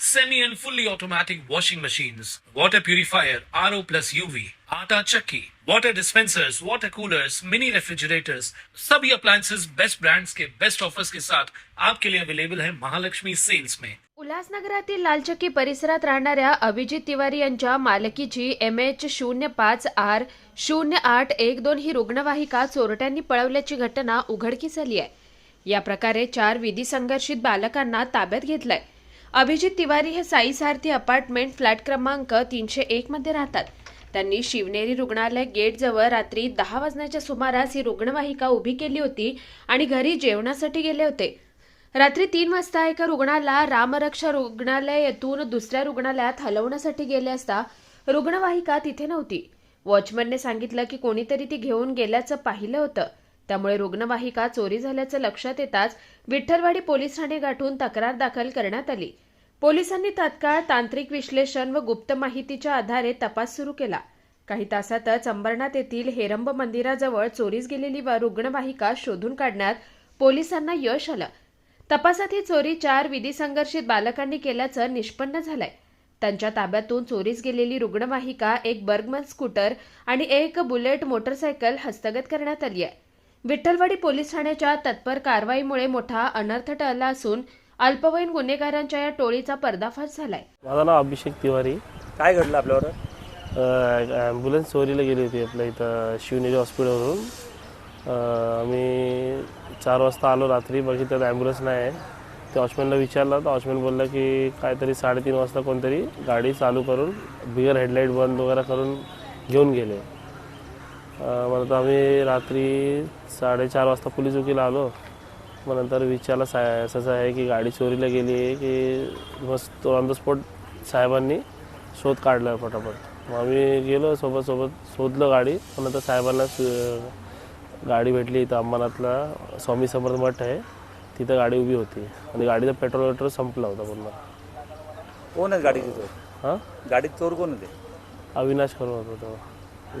semi and fully automatic washing machines, water purifier, RO plus UV, आटा चक्की, water dispensers, water coolers, mini refrigerators, सभी appliances. Best brands के best offers के साथ आपके लिए अवेलेबल है महालक्ष्मी सेल्स में उल्हासनगरातील लालचक्की परिसरात राहणाऱ्या अभिजित तिवारी यांच्या मालकीची एम एच शून्य पाच आर शून्य आठ एक दोन ही रुग्णवाहिका चोरट्यांनी पळवल्याची घटना उघडकीस आली आहे. या प्रकारे चार विधी संघर्षित बालकांना ताब्यात घेतलंय. अभिजित तिवारी हे साई सारथी अपार्टमेंट फ्लॅट क्रमांक तीनशे एक मध्ये राहतात. त्यांनी शिवनेरी रुग्णालय गेटजवळ रात्री दहा वाजण्याच्या सुमारास ही रुग्णवाहिका उभी केली होती आणि घरी जेवणासाठी गेले होते. रात्री तीन वाजता एका रुग्णाला रामरक्षा रुग्णालय येथून दुसऱ्या रुग्णालयात हलवण्यासाठी गेले असता रुग्णवाहिका तिथे नव्हती. वॉचमनने सांगितलं की कोणीतरी ती घेऊन गेल्याचं पाहिलं होतं. त्यामुळे रुग्णवाहिका चोरी झाल्याचं लक्षात येताच विठ्ठलवाडी पोलीस ठाणे गाठून तक्रार दाखल करण्यात आली. पोलिसांनी तात्काळ तांत्रिक विश्लेषण व गुप्त माहितीच्या आधारे तपास सुरू केला. काही तासातच अंबरनाथ येथील हेरंब मंदिराजवळ चोरीस गेलेली व रुग्णवाहिका शोधून काढण्यात पोलिसांना यश आलं. तपासात ही चोरी चार विधी संघर्षित बालकांनी केल्याचं निष्पन्न झालंय. त्यांच्या ताब्यातून चोरीस गेलेली रुग्णवाहिका एक बर्गमन स्कूटर आणि एक बुलेट मोटरसायकल हस्तगत करण्यात आली आहे. विठ्ठलवाडी पोलीस ठाण्याच्या तत्पर कारवाईमुळे मोठा अनर्थ टळला असून अल्पवयीन गुन्हेगारांच्या या टोळीचा पर्दाफाश झालाय. माझं नाव अभिषेक तिवारी. काय घडलं आपल्यावर? ॲम्ब्युलन्स चोरीला गेली होती आपल्या इथं शिवनेरी हॉस्पिटलवरून. आम्ही चार वाजता आलो रात्री बघितलं तर ॲम्ब्युलन्स नाही आहे. ते वॉचमॅनला विचारलं तर वॉचमॅन बोलला की काहीतरी साडेतीन वाजता कोणतरी गाडी चालू करून बिगर हेडलाईट बंद वगैरे करून घेऊन गेले. आता आम्ही रात्री साडेचार वाजता पोलीस चौकीला आलो. मग नंतर विचारलं साय असं आहे की गाडी चोरीला गेली आहे की मस्त ऑन द स्पॉट साहेबांनी शोध काढला फटाफट मग आम्ही गेलो सोबत सोबत शोधलं गाडी. पण नंतर साहेबांना गाडी भेटली इथं अंबरनाथला स्वामी समर्थ मठ आहे. तिथं गाडी उभी होती. आणि गाडीचं पेट्रोल वेट्रोल संपला होता पूर्ण. कोण आहे गाडीचे चोर? हां? गाडीत चोर कोण होते? अविनाश करून होता.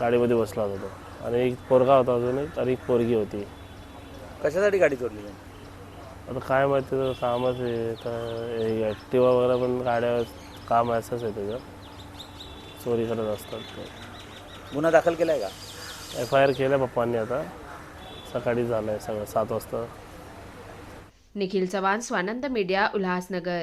गाडीमध्ये बसला होता तो. आणि एक पोरगा होता अजून एक आणि एक पोरगी होती. कशासाठी गाडी चोरली त्यांनी आता काय माहिती तर कामच आहे. तर ॲक्टिवा वगैरे पण गाड्या काम असंच आहे त्याचं. चोरी करत असतात ते. गुन्हा दाखल केला आहे का? एफ आय आर केलं पप्पांनी आता. सकाळी झालं आहे सगळं सात वाजता. निखिल चव्हाण स्वानंद मीडिया उल्हासनगर.